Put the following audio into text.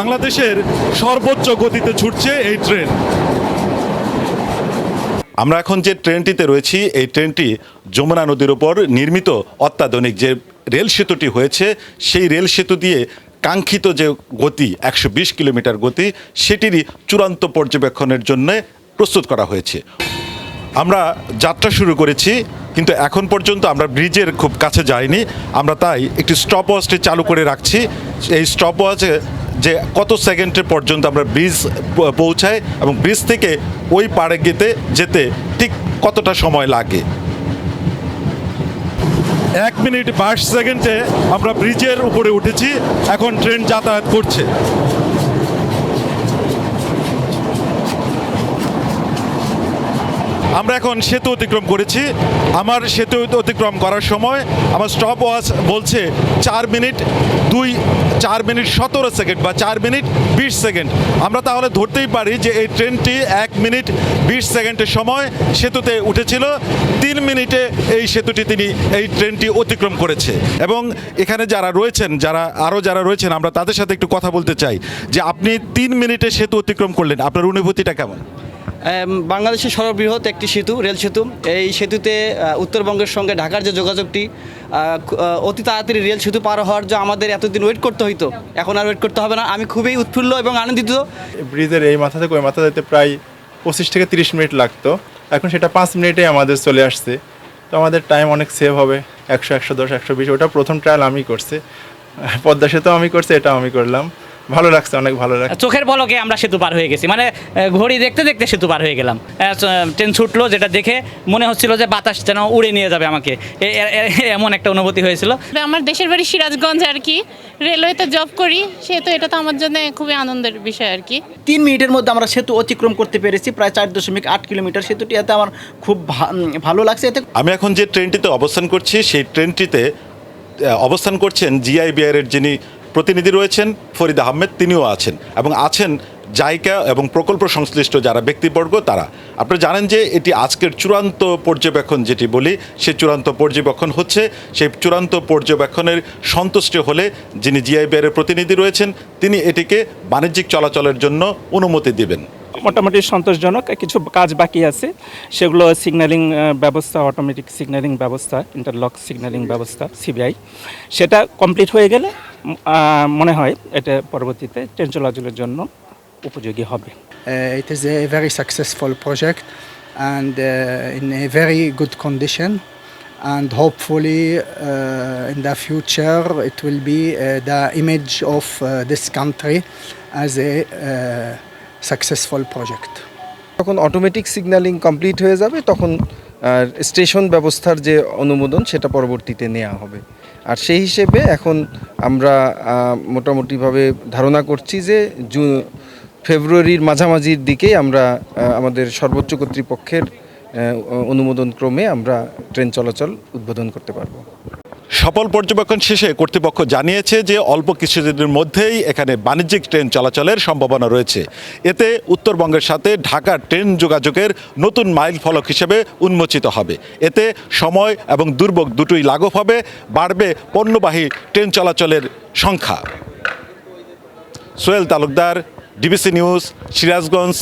বাংলাদেশের সর্বোচ্চ গতিতে ছুটছে এই ট্রেন। আমরা এখন যে ট্রেনটিতে রয়েছি, এই ট্রেনটি যমুনা নদীর উপর নির্মিত অত্যাধুনিক যে রেল সেতুটি হয়েছে, সেই রেল সেতু দিয়ে কাঙ্ক্ষিত যে গতি, একশো বিশ কিলোমিটার গতি, সেটিরই চূড়ান্ত পর্যবেক্ষণের জন্য প্রস্তুত করা হয়েছে। আমরা যাত্রা শুরু করেছি, কিন্তু এখন পর্যন্ত আমরা ব্রিজের খুব কাছে যাইনি। আমরা তাই একটি স্টপ ওয়াচটি চালু করে রাখছি। এই স্টপ ওয়াচে যে কত সেকেন্ডের পর্যন্ত আমরা ব্রিজ পৌঁছাই এবং ব্রিজ থেকে ওই পাড়ে গেতে, যেতে ঠিক কতটা সময় লাগে? এক মিনিট বাইশ সেকেন্ডে আমরা ব্রিজের উপরে উঠেছি, এখন ট্রেন যাতায়াত করছে। আমরা এখন সেতু অতিক্রম করেছি। আমার সেতু অতিক্রম করার সময় আমার স্টপ ওয়াচ বলছে চার মিনিট দুই, চার মিনিট সতেরো সেকেন্ড বা চার মিনিট বিশ সেকেন্ড। আমরা তাহলে ধরতেই পারি যে এই ট্রেনটি এক মিনিট বিশ সেকেন্ডের সময় সেতুতে উঠেছিল। তিন মিনিটে এই সেতুটি তিনি এই ট্রেনটি অতিক্রম করেছে। এবং এখানে যারা রয়েছেন, যারা আরও যারা রয়েছেন, আমরা তাদের সাথে একটু কথা বলতে চাই যে আপনি তিন মিনিটে সেতু অতিক্রম করলেন। আপনার অনুভূতিটা কেমন? বাংলাদেশের সর্ববৃহৎ একটি সেতু, রেল সেতু। এই সেতুতে উত্তরবঙ্গের সঙ্গে ঢাকার যে যোগাযোগটি অতি তাড়াতাড়ি রেল সেতু পার হওয়ার যে আমাদের এতদিন ওয়েট করতে হইতো। এখন আর ওয়েট করতে হবে না। আমি খুবই উৎফুল্ল এবং আনন্দিত। ব্রিজের এই মাথা থেকে ওই মাথা যেতে প্রায় পঁচিশ থেকে তিরিশ মিনিট লাগতো। এখন সেটা পাঁচ মিনিটে আমাদের চলে আসছে। তো আমাদের টাইম অনেক সেভ হবে। একশো একশো দশ, একশো বিশ, ওটা প্রথম ট্রায়াল আমি করছি। পদ্মা সেতু আমি করছি এটা আমি করলাম। ভালো লাগছে অনেক ভালো লাগছে। চোখের পলকে আমরা সেতু পার হয়ে গেছি। মানে ঘড়ি দেখতে দেখতে সেতু পার হয়ে গেলাম। ট্রেন ছুটলো যেটা দেখে মনে হচ্ছিল যে বাতাস যেন উড়ে নিয়ে যাবে আমাকে। এমন একটা অনুভূতি হয়েছিল। আমার দেশের বাড়ি সিরাজগঞ্জ আর কি। রেলওয়েতে জব করি সেহেতু এটা তো আমার জন্য খুবই আনন্দের বিষয় আর কি। তিন মিনিটের মধ্যে আমরা সেতু অতিক্রম করতে পেরেছি প্রায় চার দশমিক আট কিলোমিটার। সেতুটি এতে আমার খুব ভা- ভালো লাগছে। এতে আমি এখন যে ট্রেনটিতে অবস্থান করছি সেই ট্রেনটিতে অবস্থান করছেন জিআইবিআর এর যিনি প্রতিনিধি রয়েছেন ফরিদ আহমেদ, তিনিও আছেন এবং আছেন জায়গা এবং প্রকল্প সংশ্লিষ্ট যারা ব্যক্তিবর্গ, তারা। আপনারা জানেন যে এটি আজকের চূড়ান্ত পর্যবেক্ষণ যেটি বলি সে চূড়ান্ত পর্যবেক্ষণ হচ্ছে, সেই চূড়ান্ত পর্যবেক্ষণের সন্তুষ্টি হলে যিনি জিআইবিআর এর প্রতিনিধি রয়েছেন, তিনি এটিকে বাণিজ্যিক চলাচলের জন্য অনুমতি দিবেন। মোটামুটি সন্তোষজনক, কিছু কাজ বাকি আছে। সেগুলো সিগনালিং ব্যবস্থা অটোমেটিক সিগনালিং ব্যবস্থা ইন্টারলক সিগনালিং ব্যবস্থা সিবিআই সেটা কমপ্লিট হয়ে গেলে মনে হয় এটা পরবর্তীতে ট্রেন চলাচলের জন্য উপযোগী হবে। It is a very successful project and in a very good condition and hopefully in the future it will be the image of this country as a successful project. যখন অটোমেটিক সিগন্যালিং কমপ্লিট হয়ে যাবে, তখন station ব্যবস্থার যে অনুমোদন, সেটা পরবর্তীতে নেওয়া হবে আর সেই হিসেবে এখন আমরা মোটামুটিভাবে ধারণা করছি যে জুন ফেব্রুয়ারির মাঝামাঝির দিকেই আমরা আমাদের সর্বোচ্চ কর্তৃপক্ষের অনুমোদন ক্রমে আমরা ট্রেন চলাচল উদ্বোধন করতে পারব সফল পর্যবেক্ষণ শেষে কর্তৃপক্ষ জানিয়েছে যে অল্প কিছুদিনের মধ্যেই এখানে বাণিজ্যিক ট্রেন চলাচলের সম্ভাবনা রয়েছে। এতে উত্তরবঙ্গের সাথে ঢাকার ট্রেন যোগাযোগের নতুন মাইল ফলক হিসেবে উন্মোচিত হবে। এতে সময় এবং দুর্ভোগ দুটোই লাঘব হবে, বাড়বে পণ্যবাহী ট্রেন চলাচলের সংখ্যা। Sohel Talukdar, DBC news, Sirajganj.